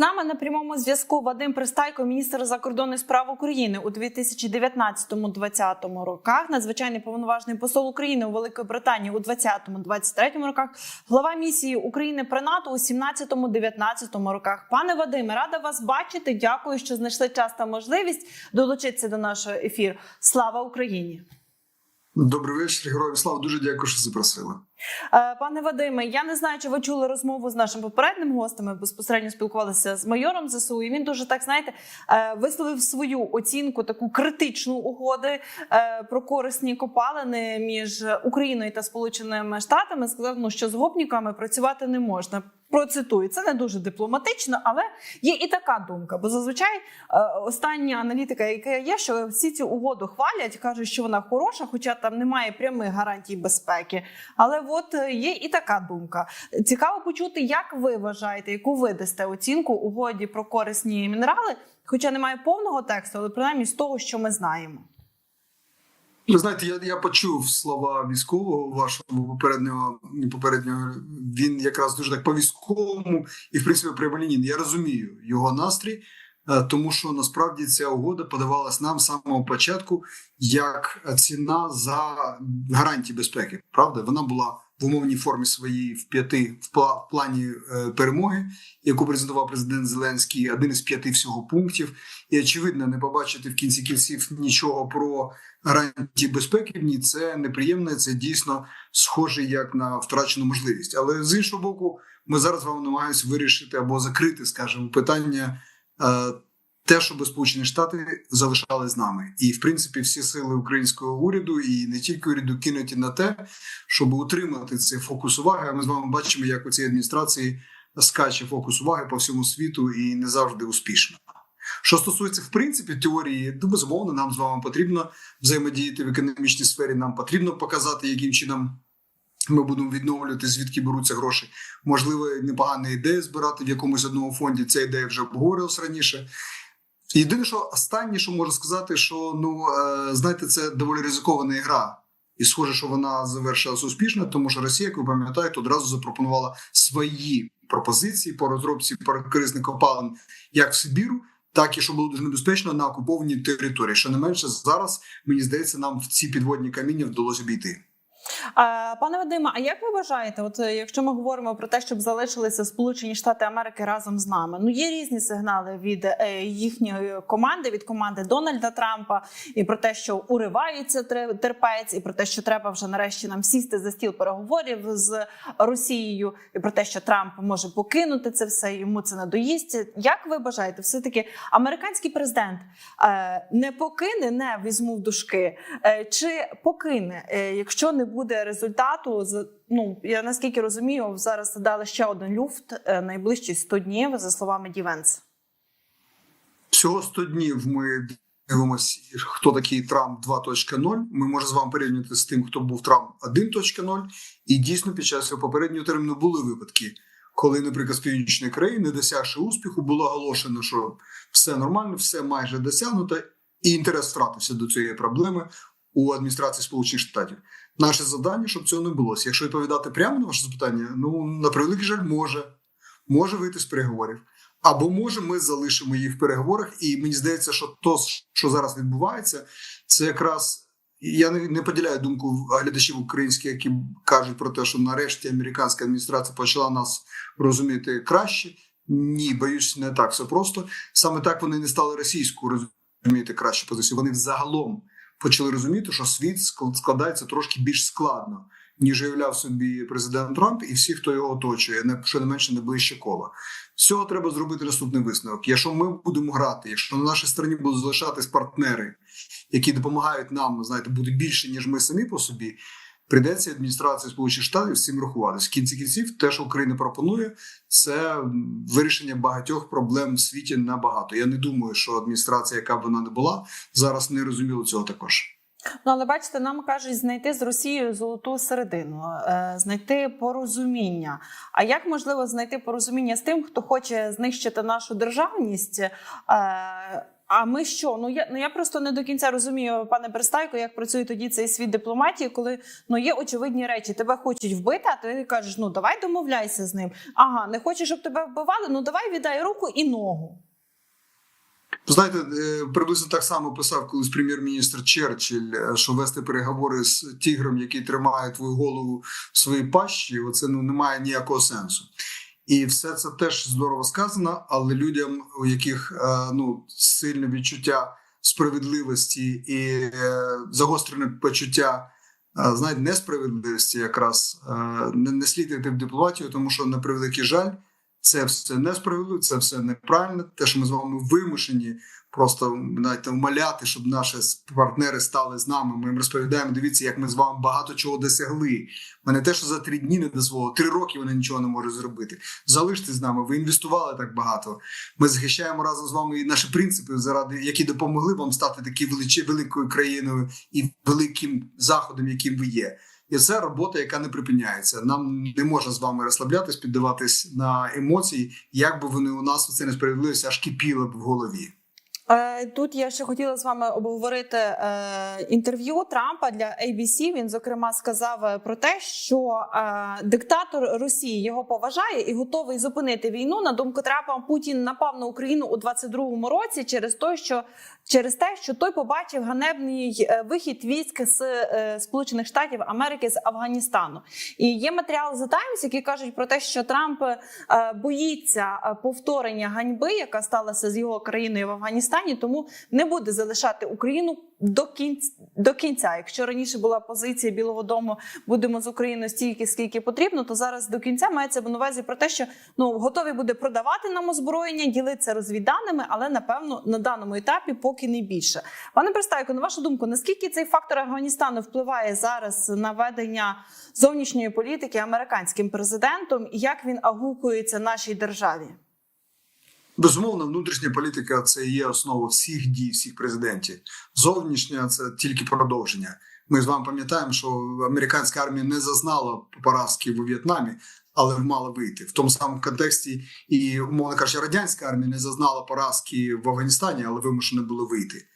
нами на прямому зв'язку Вадим Пристайко, міністр закордонних справ України у 2019-2020 роках, надзвичайний повноважний посол України у Великій Британії у 2020-2023 роках, глава місії України при НАТО у 17-19 роках. Пане Вадиме, рада вас бачити. Дякую, що знайшли час та можливість долучитися до нашого ефіру. Слава Україні! Добрий вечір, героям слава. Дуже дякую, що запросили. Е, Пане Вадиме, я не знаю, чи ви чули розмову з нашим попереднім гостем. Ми безпосередньо спілкувалися з майором ЗСУ. І він дуже так знаєте е, висловив свою оцінку таку критичну угоди е, про корисні копалини між Україною та Сполученими Штатами. Сказав, ну що з гопніками працювати не можна. Процитую, це не дуже дипломатично, але є і така думка. Бо зазвичай остання аналітика, яка є, що всі цю угоду хвалять, кажуть, що вона хороша, хоча там немає прямих гарантій безпеки. Але от е, є і така думка. Цікаво почути, як ви вважаєте, яку ви дасте оцінку угоді про корисні мінерали, хоча немає повного тексту, але принаймні з того, що ми знаємо. Ви знаєте, я, я почув слова військового вашого попереднього попереднього. Він якраз дуже так по військовому і в принципі прямолінійний. Я розумію його настрій, е, тому що насправді ця угода подавалась нам з самого початку як ціна за гарантії безпеки. Правда, вона була в умовній формі своїй в п'яти в пла- плані е, перемоги, яку презентував президент Зеленський, один із п'яти всього пунктів. І очевидно, не побачити в кінці кінців нічого про гарантії безпеки в ній це неприємно. Це дійсно схоже як на втрачену можливість. Але з іншого боку, ми зараз вам намагаємося вирішити або закрити, скажімо, питання. Те, щоб Сполучені Штати залишали з нами, і в принципі всі сили українського уряду, і не тільки уряду кинуті на те, щоб утримати цей фокус уваги. А ми з вами бачимо, як у цій адміністрації скаче фокус уваги по всьому світу і не завжди успішно. Що стосується в принципі теорії, то безумовно, нам з вами потрібно взаємодіяти в економічній сфері. Нам потрібно показати, яким чином ми будемо відновлювати, звідки беруться гроші. Можливо, непогана ідея збирати в якомусь одному фонді. Ця ідея вже обговорювалася раніше. Єдине, що останнє, що можу сказати, що ну е, знаєте, це доволі ризикована гра. І схоже, що вона завершилася успішно, тому що Росія, як ви пам'ятаєте, одразу запропонувала свої пропозиції по розробці корисних копалин як в Сибіру, так і що було дуже небезпечно на окупованій території. Що не менше, зараз мені здається, нам в ці підводні каміння вдалося обійти. Пане Вадиме, а як ви вважаєте, от е, якщо ми говоримо про те, щоб залишилися Сполучені Штати Америки разом з нами? Ну є різні сигнали від е, їхньої команди, від команди Дональда Трампа, і про те, що уривається терпець, і про те, що треба вже нарешті нам сісти за стіл переговорів з Росією, і про те, що Трамп може покинути це все, йому це надоїсть. Як ви бажаєте, все таки американський президент е, не покине, не візьму в дужки, чи покине, якщо не буде результату, з ну я наскільки розумію, зараз дали ще один люфт е, найближчі 100 днів, за словами Дівенс. Всього 100 днів ми дивимося, хто такий Трамп 2.0. Ми можемо з вами порівняти з тим, хто був Трамп 1.0. І дійсно під час його попереднього терміну були випадки, коли, наприклад, з північної країни, досягши успіху, було оголошено, що все нормально, все майже досягнуто, і інтерес втратився до цієї проблеми у адміністрації Сполучених Штатів. Наше завдання, щоб цього не було. Якщо відповідати прямо на ваше запитання, ну на превеликий жаль, може, може вийти з переговорів. Або може ми залишимо її в переговорах, і мені здається, що то, що зараз відбувається, це якраз я не, не поділяю думку глядачів українських, які кажуть про те, що нарешті американська адміністрація почала нас розуміти краще. Ні, боюсь, не так все просто. Саме так вони не стали російську розуміти кращу позицію. Вони взагалом почали розуміти, що світ склад- складається трошки більш складно, ніж уявляв собі президент Трамп і всі, хто його оточує, не що не менше не ближче кола. З цього треба зробити наступний висновок. Якщо ми будемо грати, якщо на нашій стороні будуть залишатись партнери, які допомагають нам, знаєте, бути більше ніж ми самі по собі. Прийдеться адміністрації Сполучених Штатів з цим рахуватись. В кінці кінців, те, що Україна пропонує, це вирішення багатьох проблем в світі набагато. Я не думаю, що адміністрація, яка б вона не була, зараз не розуміла цього також. Ну але бачите, нам кажуть знайти з Росією золоту середину, е, знайти порозуміння. А як можливо знайти порозуміння з тим, хто хоче знищити нашу державність? А ми що? Ну я ну я просто не до кінця розумію, пане Перестайко, як працює тоді цей світ дипломатії, коли ну є очевидні речі. Тебе хочуть вбити, а ти кажеш, ну давай домовляйся з ним. Ага, не хочеш, щоб тебе вбивали? Ну давай віддай руку і ногу. Знаєте, е, приблизно так само писав колись прем'єр-міністр Черчилль, е, що вести переговори з тігром, який тримає твою голову в своїй пащі, оце ну немає ніякого сенсу. І все це теж здорово сказано, але людям, у яких е, ну сильне відчуття справедливості і е, загострене почуття. е, Знаєте, несправедливості якраз не, не слід йти в дипломатію, тому що на превеликий жаль, це все несправедливо, це все неправильно. Те, що ми з вами вимушені просто знаєте, вмоляти, щоб наші партнери стали з нами. Ми їм розповідаємо. Дивіться, як ми з вами багато чого досягли. Ми не те, що за три дні не дозволили, три роки вони нічого не можуть зробити. Залиште з нами. Ви інвестували так багато. Ми захищаємо разом з вами і наші принципи, заради які допомогли вам стати такою величі, великою країною і великим заходом, яким ви є. І це робота, яка не припиняється. Нам не можна з вами розслаблятись, піддаватись на емоції, як би вони у нас це несправедливість аж кипіли б в голові. Е, Тут я ще хотіла з вами обговорити е, інтерв'ю Трампа для ABC. Він зокрема сказав е, про те, що диктатор Росії його поважає і готовий зупинити війну. На думку Трампа, Путін напав на Україну у 22-му році через те, що через те, що той побачив ганебний е, вихід військ з е, Сполучених Штатів Америки з Афганістану. І є матеріали The Times, які кажуть про те, що Трамп е, боїться повторення ганьби, яка сталася з його країною в Афганістані, тому не буде залишати Україну до кінця. До кінця, якщо раніше була позиція Білого Дому, будемо з Україною стільки, скільки потрібно, то зараз до кінця мається на увазі про те, що ну готові буде продавати нам озброєння, ділитися розвідданими, але напевно на даному етапі поки не більше. Пане Пристайко, на вашу думку, наскільки цей фактор Афганістану впливає зараз на ведення зовнішньої політики американським президентом, і як він агукується нашій державі? Безумовно, внутрішня політика це є основа всіх дій, всіх президентів. Зовнішня це тільки продовження. Ми з вами пам'ятаємо, що американська армія не зазнала поразки у В'єтнамі, але мала вийти в тому самому контексті, і умовно кажучи, радянська армія не зазнала поразки в Афганістані, але вимушена було вийти.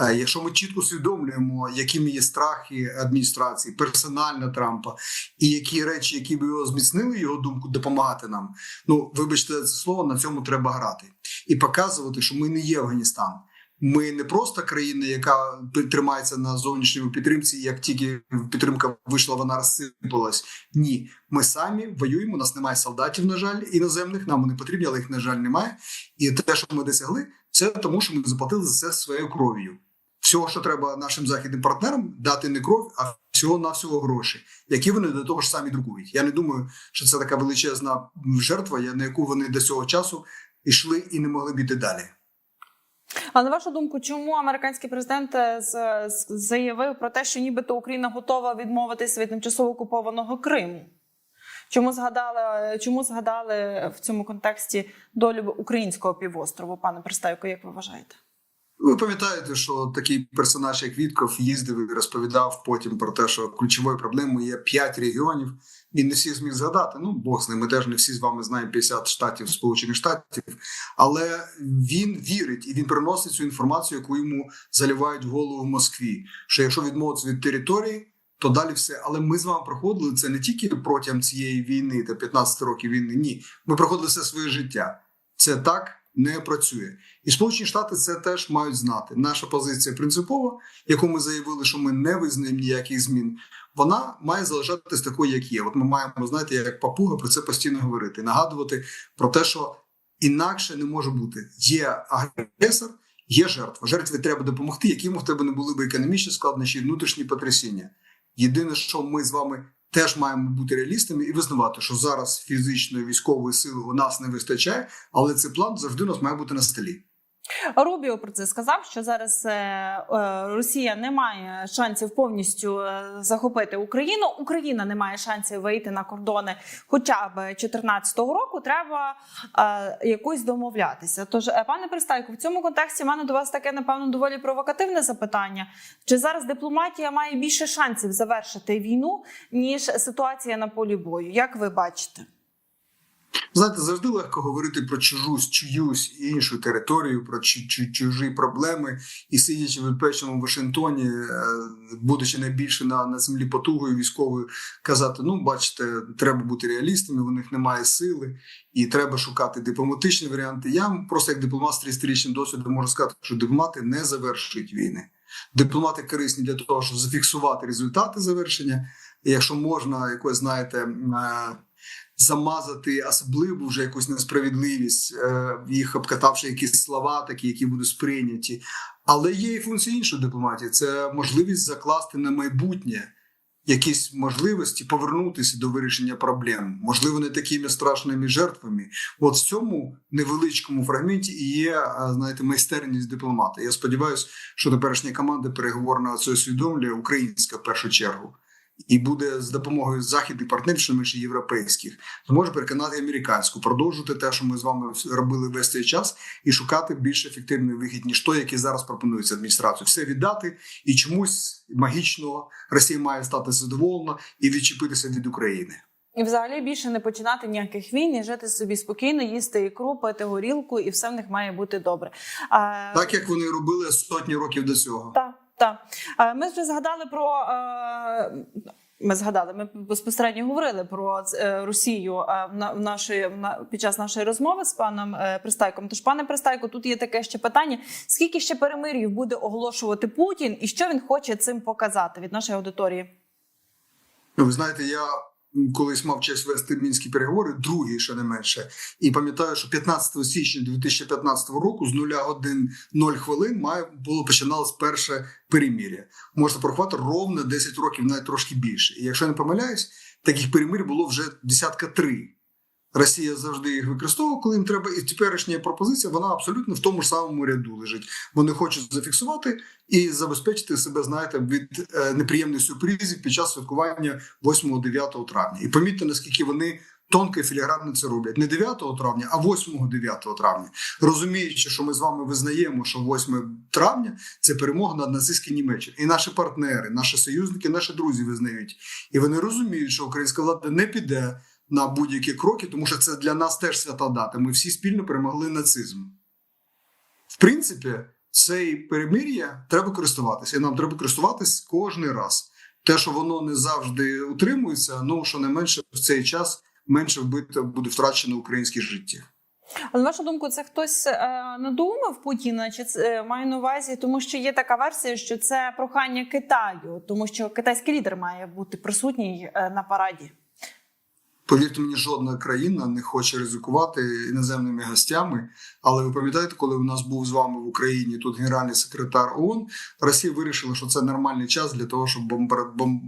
Е, Якщо ми чітко усвідомлюємо, якими є страхи адміністрації, персонально Трампа, і які речі, які б його зміцнили його думку, допомагати нам. Ну вибачте це слово, на цьому треба грати і показувати, що ми не є Афганістан. Ми не просто країна, яка тримається на зовнішньому підтримці. Як тільки підтримка вийшла, вона розсипалась. Ні, ми самі воюємо. У нас немає солдатів, на жаль, іноземних. Нам вони потрібні, але їх на жаль немає. І те, що ми досягли, це тому, що ми заплатили за це своєю кров'ю. Всього, що треба нашим західним партнерам, дати не кров, а всього на всього гроші, які вони до того ж самі друкують. Я не думаю, що це така величезна жертва, на яку вони до цього часу йшли і не могли б іти далі. А на вашу думку, чому американський президент е, заявив про те, що нібито Україна готова відмовитися від тимчасово окупованого Криму? Чому згадали, чому згадали в цьому контексті долю українського півострову, пане Пристайко, як ви вважаєте? Ви пам'ятаєте, що такий персонаж, як Вітков, їздив і розповідав потім про те, що ключовою проблемою є п'ять регіонів. Він не всіх зміг згадати. Ну, Бог з ним, ми теж не всі з вами знаємо 50 штатів Сполучених Штатів, але він вірить і він приносить цю інформацію, яку йому заливають в голову в Москві. Що якщо відмовитися від території, то далі все. Але ми з вами проходили це не тільки протягом цієї війни та 15 років війни. Ні, ми проходили все своє життя. Це так не працює. І Сполучені Штати це теж мають знати. Наша позиція принципова, яку ми заявили, що ми не визнаємо ніяких змін. Вона має залишатися такою, як є. От ми маємо знаєте, як папуга про це постійно говорити, нагадувати про те, що інакше не може бути. Є агресор, є жертва. Жертві треба допомогти, яким в тебе не були б економічні складнощі, внутрішні потрясіння. Єдине, що ми з вами теж маємо бути реалістами і визнавати, що зараз фізичної військової сили у нас не вистачає, але цей план завжди у нас має бути на столі. Рубіо про це сказав, що зараз е, е, Росія не має шансів повністю е, захопити Україну. Україна не має шансів вийти на кордони хоча б 2014 року. Треба якось домовлятися. Тож, пане Пристайко, в цьому контексті в мене до вас таке напевно доволі провокативне запитання. Чи зараз дипломатія має більше шансів завершити війну ніж ситуація на полі бою? Як ви бачите? Знаєте, завжди легко говорити про чужусь, чиюсь іншу територію, про чу- чу- чужі проблеми, і сидячи в безпечному Вашингтоні, е, будучи найбільше на, на землі потугою військовою, казати: ну, бачите, треба бути реалістами, у них немає сили, і треба шукати дипломатичні варіанти. Я просто як дипломат з 30-річним досвідом можу сказати, що дипломати не завершують війни. Дипломати корисні для того, щоб зафіксувати результати завершення. І якщо можна якось, знаєте, е, замазати особливу вже якусь несправедливість, е, їх обкатавши якісь слова, такі, які будуть сприйняті. Але є і функція іншої дипломатії це можливість закласти на майбутнє якісь можливості повернутися до вирішення проблем, можливо, не такими страшними жертвами. От в цьому невеличкому фрагменті і є, е, знаєте, майстерність дипломата. Я сподіваюся, що теперішня команда переговорна це усвідомлює українська в першу чергу. І буде з допомогою західних партнерів, що менше європейських, зможе переконати американську, продовжувати те, що ми з вами робили весь цей час, і шукати більш ефективний вихід, ніж той, який зараз пропонується адміністрацією. Все віддати і чомусь магічно Росія має стати задоволена і відчепитися від України. І взагалі більше не починати ніяких війн і жити собі спокійно, їсти ікру, пити горілку, і все в них має бути добре. А, Так як вони робили сотні років до цього. Так, так. Е, Ми вже згадали про. е, Ми згадали, ми безпосередньо говорили про е, Росію в на- в нашої на- під час нашої розмови з паном Пристайком. Тож, пане Пристайко, тут є таке ще питання: скільки ще перемир'їв буде оголошувати Путін, і що він хоче цим показати від нашої аудиторії? Ну, ви знаєте, я колись мав честь вести мінські переговори, другі ще не менше. І пам'ятаю, що 15 січня 2015 року з 0 годин 0 хвилин має було починалось перше перемір'я. Можна порахувати ровно 10 років, навіть трошки більше. І якщо я не помиляюсь, таких перемір було вже десятка три. Росія завжди їх використовувала, коли їм треба. І теперішня пропозиція вона абсолютно в тому ж самому ряду лежить. Вони хочуть зафіксувати і забезпечити себе, знаєте, від е, неприємних сюрпризів під час святкування 8-9 травня. І помітьте, наскільки вони тонко і філігранно це роблять не 9 травня, а 8-9 травня, розуміючи, що ми з вами визнаємо, що 8 травня це перемога над нацистським Німеччиною. І наші партнери, наші союзники, наші друзі визнають. І вони розуміють, що українська влада не піде на будь-які кроки, тому що це для нас теж свята дата. Ми всі спільно перемогли нацизм. В принципі, цей перемир'я треба користуватися, і нам треба користуватись кожен раз. Те, що воно не завжди утримується, ну що не менше в цей час менше вбито буде втрачено українське життя. А на вашу думку, це хтось е, надумав Путіна, чи це е, має на увазі, тому що є така версія, що це прохання Китаю, тому що китайський лідер має бути присутній е, на параді. Повірте мені, жодна країна не хоче ризикувати іноземними гостями. Але ви пам'ятаєте, коли у нас був з вами в Україні тут генеральний секретар ООН, Росія вирішила, що це нормальний час для того, щоб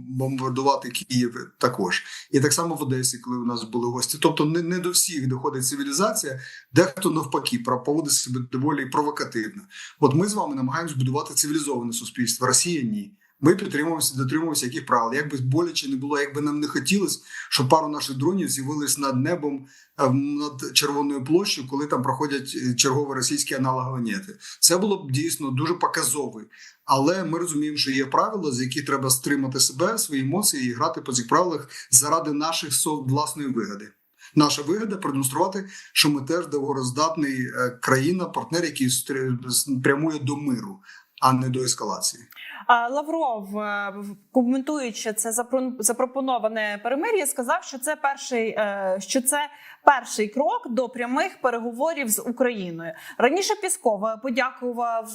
бомбардувати Київ також. І так само в Одесі, коли у нас були гості. Тобто, не, не до всіх доходить цивілізація, дехто навпаки про- поводить себе доволі провокативно. От ми з вами намагаємось будувати цивілізоване суспільство. Росія ні. Ми підтримуємося, дотримуємося яких правил. Як би боляче не було, як би нам не хотілося, щоб пару наших дронів з'явились над небом е, над червоною площею, коли там проходять е, чергові російські аналогові нети. Це було б дійсно дуже показове. Але ми розуміємо, що є правила, з яких треба стримати себе, свої емоції і грати по цих правилах заради наших власної вигоди. Наша вигода продемонструвати, що ми теж довгороздатний е, країна, партнер, який прямує до миру, а не до ескалації. Лавров, е, коментуючи це запро- запропоноване перемир'я, сказав, що це перший, е, що це перший крок до прямих переговорів з Україною. Раніше Пісков е, подякував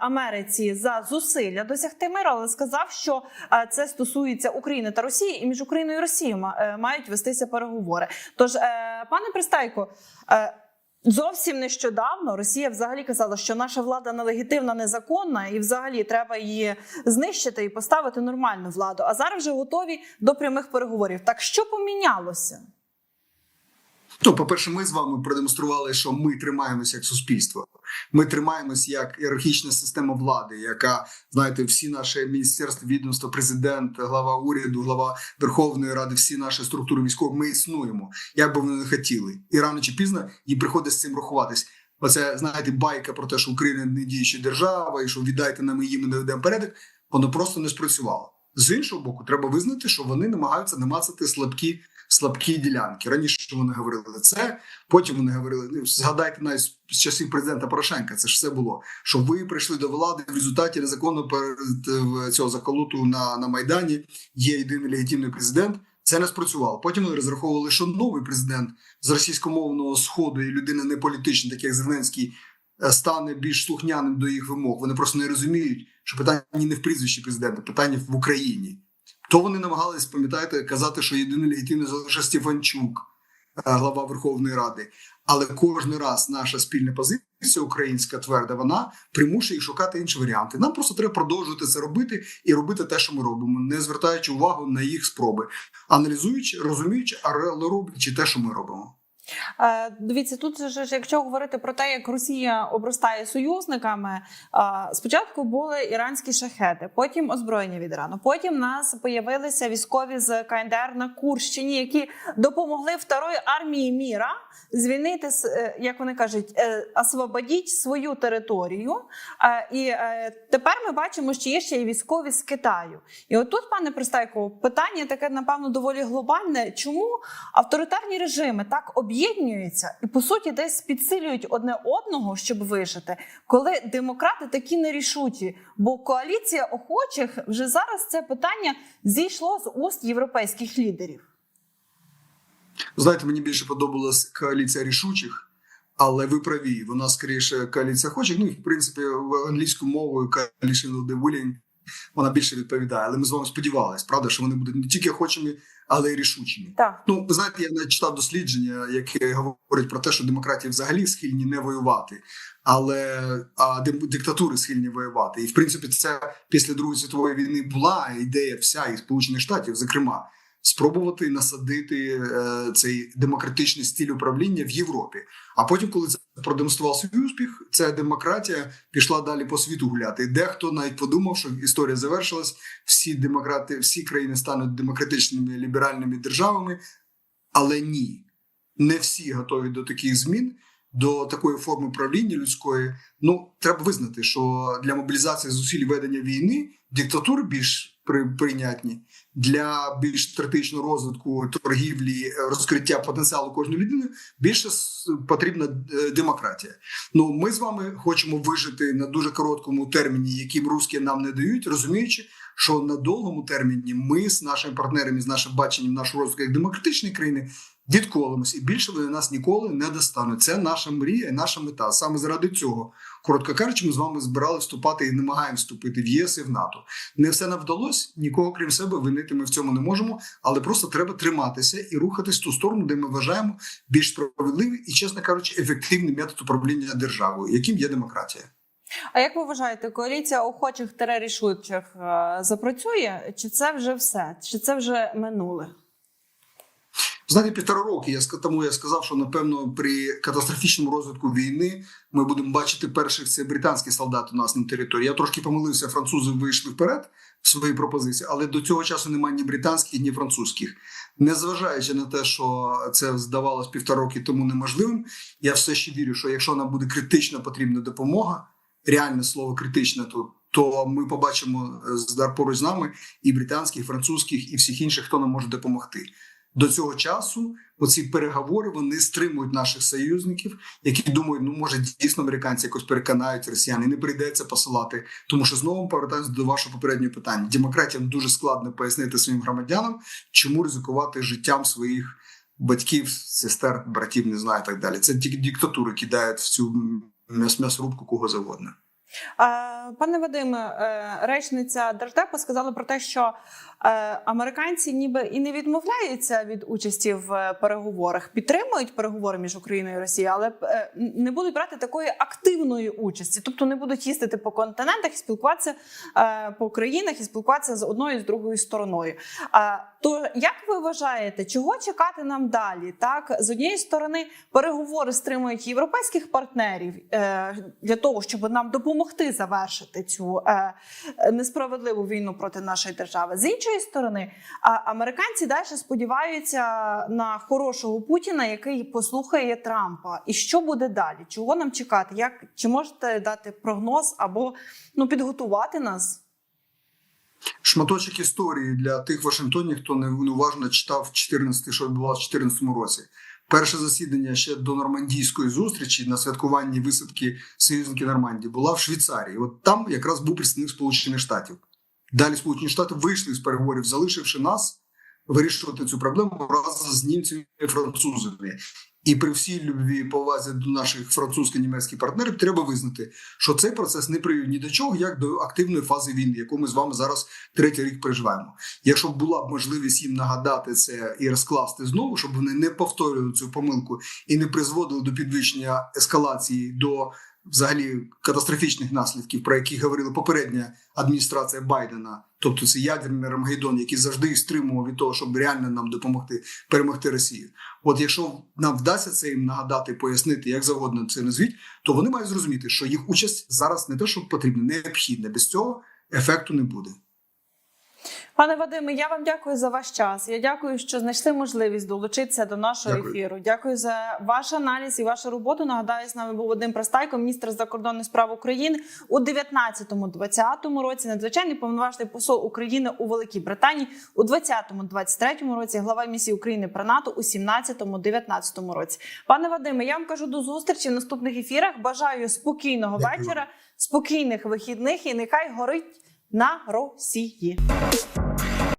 Америці за зусилля досягти миру, але сказав, що це стосується України та Росії, і між Україною і Росією ма- мають вестися переговори. Тож, пане Пристайко. Зовсім нещодавно Росія взагалі казала, що наша влада нелегітимна, незаконна, і взагалі треба її знищити і поставити нормальну владу. А зараз вже готові до прямих переговорів. Так що помінялося? Ну, по-перше, ми з вами продемонстрували, що ми тримаємося як суспільство. Ми тримаємось як ієрархічна система влади, яка знаєте, всі наші міністерства, відомства, президент, глава уряду, глава Верховної Ради, всі наші структури військові, ми існуємо, як би вони не хотіли, і рано чи пізно їм приходить з цим рахуватись. Оце знаєте, байка про те, що Україна не діюча держава, і що віддайте нам її, ми не ведемо порядок. Воно просто не спрацювало. З іншого боку, треба визнати, що вони намагаються намацати слабкі слабкі ділянки. Раніше вони говорили це, потім вони говорили. Ну, згадайте навіть з часів президента Порошенка. Це ж все було. Що ви прийшли до влади в результаті незаконно цього заколоту на, на майдані. Є єдиний легітимний президент. Це не спрацювало. Потім вони розраховували, що новий президент з російськомовного сходу і людина не політична, так як Зеленський, е, стане більш слухняним до їх вимог. Вони просто не розуміють, що питання не в прізвищі президента, питання в Україні. То вони намагались, пам'ятаєте, казати, що єдиний легітимний залише Стефанчук, е, глава Верховної Ради. Але кожен раз наша спільна позиція українська тверда, вона примушує їх шукати інші варіанти. Нам просто треба продовжувати це робити і робити те, що ми робимо, не звертаючи увагу на їх спроби, аналізуючи, розуміючи, але роблячи те, що ми робимо. Е, Дивіться, тут ж, якщо говорити про те, як Росія обростає союзниками, е, спочатку були іранські шахеди, потім озброєння від Ірану. Потім нас появилися військові з КНДР на Курщині, які допомогли второї армії міра звільнити, е, як вони кажуть, освободіть свою територію. І тепер ми бачимо, що є ще й військові з Китаю. І отут, пане Пристайко, питання таке, напевно, доволі глобальне. Чому авторитарні режими так об'єднуються і по суті десь підсилюють одне одного, щоб вижити, коли демократи такі нерішуті? Бо коаліція охочих вже зараз це питання зійшло з уст європейських лідерів. Знаєте, мені більше подобалась коаліція рішучих, але ви праві, вона скоріше коаліція хоче. Ну, і, в принципі, в англійську мовою coalition of the willing вона більше відповідає. Але ми з вами сподівалися, правда, що вони будуть не тільки охочими, але й рішучими. Так. Ну, ви знаєте, я навіть читав дослідження, яке говорить про те, що демократії взагалі схильні не воювати, але а диктатури схильні воювати. І в принципі, це після Другої світової війни була ідея вся і Сполучених Штатів, зокрема, спробувати насадити е, цей демократичний стиль управління в Європі. А потім, коли це продемонстрував свій успіх, ця демократія пішла далі по світу гуляти. Дехто навіть подумав, що історія завершилась, всі демократи, всі країни стануть демократичними ліберальними державами, але ні, не всі готові до таких змін, до такої форми правління людської. Ну треба визнати, що для мобілізації зусиль ведення війни диктатури більш прийнятні для більш стратегічного розвитку торгівлі, е, розкриття потенціалу кожної людини більше потрібна е, демократія. Ну ми з вами хочемо вижити на дуже короткому терміні, яким русські нам не дають, розуміючи, що на довгому терміні ми з нашими партнерами, з нашим баченням нашого розвитку як демократичної країни відколимось, і більше вони нас ніколи не достануть. Це наша мрія, наша мета. Саме заради цього, коротко кажучи, ми з вами збирали вступати і намагаємося вступити в ЄС і в НАТО. Не все нам вдалося, нікого крім себе винити ми в цьому не можемо, але просто треба триматися і рухатись в ту сторону, де ми вважаємо більш справедливий і, чесно кажучи, ефективний метод управління державою, яким є демократія. А як ви вважаєте, коаліція охочих рішучих е, запрацює? Чи це вже все? Чи це вже минуле? Знаєте, півтора роки я тому я сказав, що напевно при катастрофічному розвитку війни ми будемо бачити перших це британські солдати у нас на території. Я трошки помилився, французи вийшли вперед в свої пропозиції, але до цього часу немає ні британських, ні французьких. Незважаючи на те, що це здавалось півтора роки тому неможливим, я все ще вірю, що якщо нам буде критично потрібна допомога, реальне слово критичне тут. То ми побачимо е, поруч з нами і британських, і французьких, і всіх інших, хто нам може допомогти до цього часу оці переговори вони стримують наших союзників, які думають, ну може дійсно американці якось переконають росіян, і не прийдеться посилати. Тому що знову повертаємося до вашого попереднього питання. Демократіям дуже складно пояснити своїм громадянам, чому ризикувати життям своїх батьків, сестер, братів, не знаю, і так далі. Це тільки диктатури кидають в цю м'яс- м'ясорубку кого завгодно. Пане Вадиме, е, речниця Держдепу сказала про те, що американці ніби і не відмовляються від участі в е, переговорах, підтримують переговори між Україною і Росією, але е, не будуть брати такої активної участі, тобто не будуть їздити по континентах і спілкуватися е, по країнах і спілкуватися з одною і з другою стороною. То як ви вважаєте, чого чекати нам далі? Так з однієї сторони переговори стримують європейських партнерів е, для того, щоб нам допомогти завершити цю е, несправедливу війну проти нашої держави. З іншої сторони, а американці далі сподіваються на хорошого Путіна, який послухає Трампа. І що буде далі? Чого нам чекати? Як чи можете дати прогноз або ну підготувати нас? Шматочок історії для тих Вашингтонів, хто не уважно читав 14, що відбувалося в 2014 році. Перше засідання ще до нормандійської зустрічі на святкуванні висадки союзників Нормандії була в Швейцарії. От там якраз був представник Сполучених Штатів. Далі Сполучені Штати вийшли з переговорів, залишивши нас вирішувати цю проблему разом з німцями і французами. І при всій любві повазі до наших французько-німецьких партнерів треба визнати, що цей процес не привів ні до чого, як до активної фази війни, яку ми з вами зараз третій рік переживаємо. Якщо б була б можливість їм нагадати це і розкласти знову, щоб вони не повторювали цю помилку і не призводили до підвищення ескалації до взагалі катастрофічних наслідків, про які говорила попередня адміністрація Байдена, тобто це ядерний Рамгейдон, який завжди стримував від того, щоб реально нам допомогти перемогти Росію. От якщо нам вдасться це їм нагадати, пояснити, як завгодно це назвіть, то вони мають зрозуміти, що їх участь зараз не те, що потрібна, необхідна. Без цього ефекту не буде. Пане Вадиме, я вам дякую за ваш час. Я дякую, що знайшли можливість долучитися до нашого Дякую. ефіру. Дякую за ваш аналіз і вашу роботу. Нагадаю, з нами був Вадим Простайко, міністр закордонних справ України у 19-20 році. Надзвичайний повноважний посол України у Великій Британії у 20-23 році. Глава місії України при НАТО у 17-19 році. Пане Вадиме, я вам кажу до зустрічі в наступних ефірах. Бажаю спокійного Дякую. вечора, спокійних вихідних і нехай горить на Росії.